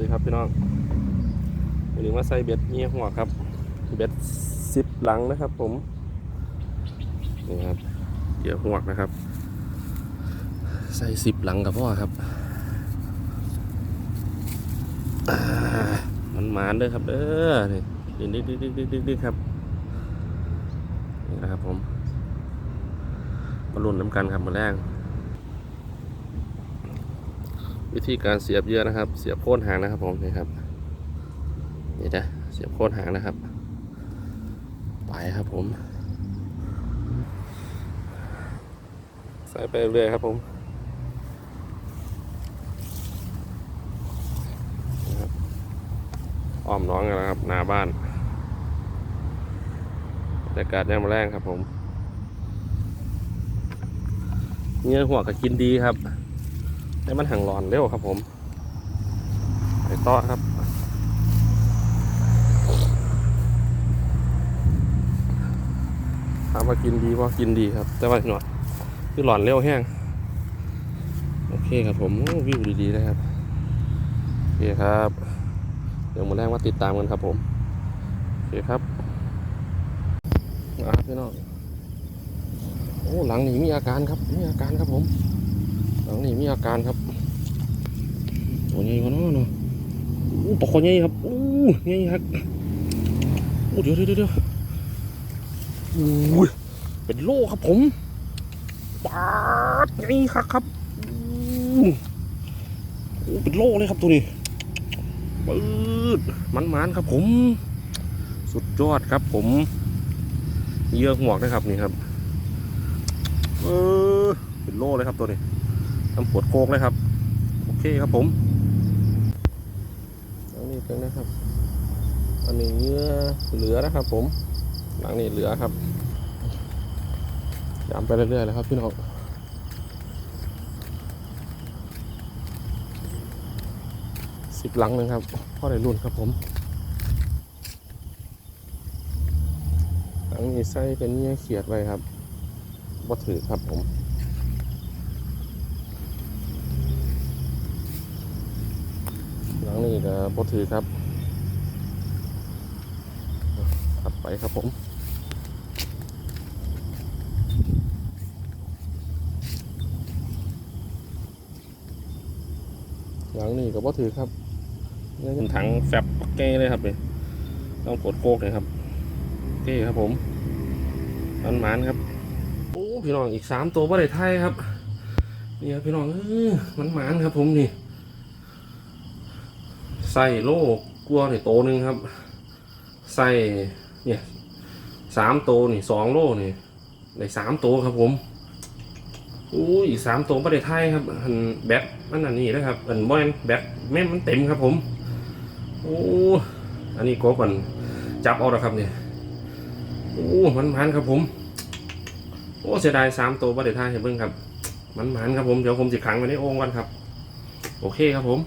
ดีครับพี่น้องวันนี้มาใส่เบ็ดเงี้ยหัวครับ เบ็ดสิบหลังนะครับผม นี่ครับเหยื่อหัวนะครับ ใส่สิบหลังกับพ่อครับมันหมานเด้อครับเด้อนี่ดิ๊กดิ๊กดิ๊กดิ๊กดิ๊กดิ๊กครับ นี่นะครับผมมาลุ้นน้ำกันครับมาแรง วิธีการเสียบเยื่อนะครับ เสียบโค่นหางนะครับผมนี่ครับนี่นะเสียบโค่นหางนะครับ ไปครับผม ใส่ไปเรื่อยครับผมอ้อมน้องกันแล้วครับหน้าบ้านบรรยากาศแนวมาแรงครับผมเงี้ยหัวก็กินดีครับ ให้มันห่างร้อนเร็วครับผมไปต่อครับถามว่ากินดีว่ากินดีครับ แต่ว่าหน่อยคือหลอนเร็วแห้งโอเคครับผมวิวดีๆนะครับโอเคครับ เดี๋ยวมาแรกมาติดตามกันครับผมโอเคครับมาครับพี่น้องโอ้หลังนี้มีอาการครับมีอาการครับผม หลังนี้มีอาการครับโอ้ยมันเนาะอู้ปลาคอใหญ่ครับอู้ใหญ่ครับโอ้เดี๋ยวเดี๋ยวเดี๋ยวอู้เป็นโลครับผมปาดใหญ่ครับครับอู้โอ้เป็นโลเลยครับตัวนี้ปืดมันมันๆครับผม สุดยอดครับผมเยื่อหมวกนะครับนี่ครับ เออเป็นโลเลยครับตัวนี้ ทำปวดโคกเลยครับ โอเคครับผมหลังนี้เป็นนะครับ อันนี้เนื้อเหลือนะครับ ผม หลังนี้เหลือครับยำไปเรื่อยๆเลยครับพี่น้องสิบหลังหนึ่งครับพ่อได้รุ่นครับผม หลังนี้ใส่เป็นเนื้อเขียดไว้ครับบ่ถือครับผม ลังนี้ก็บถือครับขับไปครับผมหลังนี้ก็บถือครับนี่เป็นถังแฟบปักเก้เลยครับเนี่ยต้องกดโคกเลยครับโอเคครับผมมันหมานครับโอ้พี่น้องอีกสามตัวบ่ได้ไทยครับนี่ครับพี่น้องเออมันหมานครับผมนี่ ใส่โลกลัวนี่โตหนึ่งครับใส่เนี่ยสามโตนี่สองโลนี่ได้สามโตครับผมอู้ยสามโตประเทศไทยครับอันแบตมันอันนี้นะครับอันบอยแบตแม่มันเต็มครับผมโอ้อันนี้ก็ก่อนจับเอาละครับเนี่ยโอ้มันมันครับผมโอ้เสียดายสามโตประเทศไทยเห็นเบิ่งครับ มันมันครับผมเดี๋ยวผมจะขังไว้ในโอ่งก่อนครับ โอเคครับผม